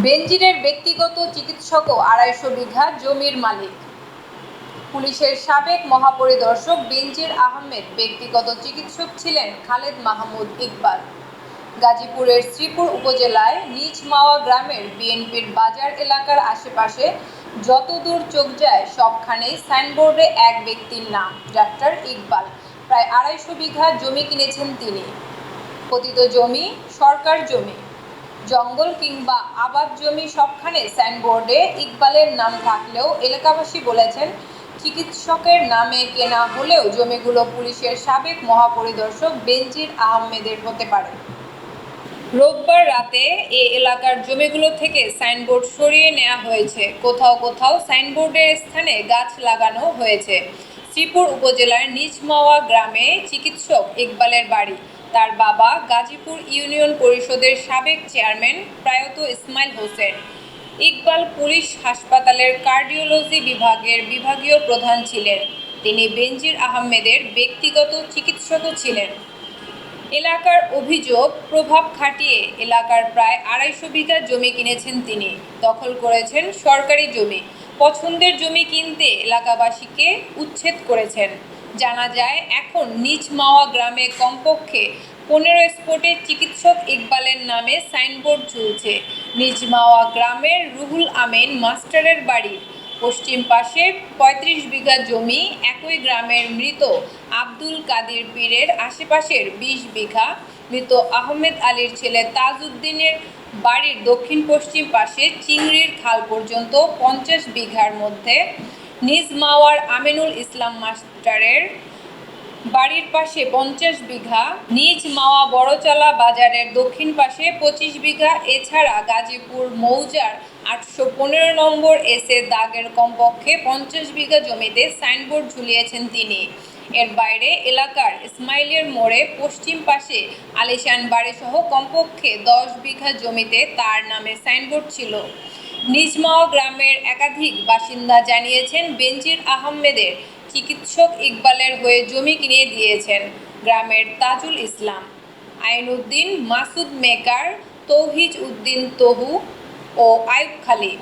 বেনজিরের ব্যক্তিগত চিকিৎসকও আড়াইশো বিঘা জমির মালিক। পুলিশের সাবেক মহাপরিদর্শক বেনজির আহমেদ, ব্যক্তিগত চিকিৎসক ছিলেন খালেদ মাহমুদ ইকবাল। গাজীপুরের শ্রীপুর উপজেলায় নিজ মাওয়া গ্রামের বিএনপির বাজার এলাকার আশেপাশে যতদূর চোখ যায় সবখানেই সাইনবোর্ডে এক ব্যক্তির নাম, ডাক্তার ইকবাল। প্রায় আড়াইশো বিঘা জমি কিনেছেন তিনি। পতিত জমি সরকার জমি। জঙ্গল কিংবা আবাদ জমি সবখানে সাইনবোর্ডে ইকবালের নাম থাকলেও এলাকাবাসী বলেছেন, চিকিৎসকের নামে কেনা হলেও জমিগুলো পুলিশের সাবেক মহাপরিদর্শক বেনজির আহমেদের হতে পারে। রোববার রাতে এ এলাকার জমিগুলো থেকে সাইনবোর্ড সরিয়ে নেওয়া হয়েছে। কোথাও কোথাও সাইনবোর্ডের স্থানে গাছ লাগানো হয়েছে। শ্রীপুর উপজেলার নিজমাওয়া গ্রামে চিকিৎসক ইকবালের বাড়ি। তার বাবা গাজীপুর ইউনিয়ন পরিষদের সাবেক চেয়ারম্যান প্রয়াত ইসমাইল হোসেন। ইকবাল পুলিশ হাসপাতালের কার্ডিওলজি বিভাগের বিভাগীয় প্রধান ছিলেন। তিনি বেনজির আহমেদের ব্যক্তিগত চিকিৎসকও ছিলেন। এলাকার অভিযোগ, প্রভাব খাটিয়ে এলাকার প্রায় আড়াইশো বিঘা জমি কিনেছেন তিনি। দখল করেছেন সরকারি জমি। পছন্দের জমি কিনতে এলাকাবাসীকে উচ্ছেদ করেছেন। জানা যায়, এখন নিজ মাওয়া গ্রামে কমপক্ষে পনেরো স্পটে চিকিৎসক ইকবালের নামে সাইনবোর্ড ঝুলছে। নিজ মাওয়া গ্রামের রুহুল আমিন মাস্টারের বাড়ির পশ্চিম পাশে পঁয়ত্রিশ বিঘা জমি, একই গ্রামের মৃত আব্দুল কাদির পীরের আশেপাশের বিশ বিঘা। মৃত আহমেদ আলীর ছেলে তাজউদ্দিনের বাড়ির দক্ষিণ পশ্চিম পাশে চিংড়ির খাল পর্যন্ত পঞ্চাশ বিঘার মধ্যে। নিজ মাওয়ার আমিনুল ইসলাম মাস্টারের বাড়ির পাশে পঞ্চাশ বিঘা, নিজ মাওয়া বড়চালা বাজারের দক্ষিণ পাশে পঁচিশ বিঘা, এছাড়া গাজীপুর মৌজার আটশো পনেরো নম্বর এসে দাগের কমপক্ষে পঞ্চাশ বিঘা জমিতে সাইনবোর্ড ঝুলিয়েছেন তিনি। এর বাইরে এলাকার ইসমাইলের মোড়ে পশ্চিম পাশে আলিশান বাড়িসহ কমপক্ষে দশ বিঘা জমিতে তার নামে সাইনবোর্ড ছিল। নিজমাও গ্রামের একাধিক বাসিন্দা জানিয়েছেন, বেনজির আহমেদের চিকিৎসক ইকবালের হয়ে জমি কিনে দিয়েছেন গ্রামের তাজুল ইসলাম। আইনউদ্দিন মাসুদ মেকার, তৌহিজ উদ্দিন তহু ও আয়ুব খালি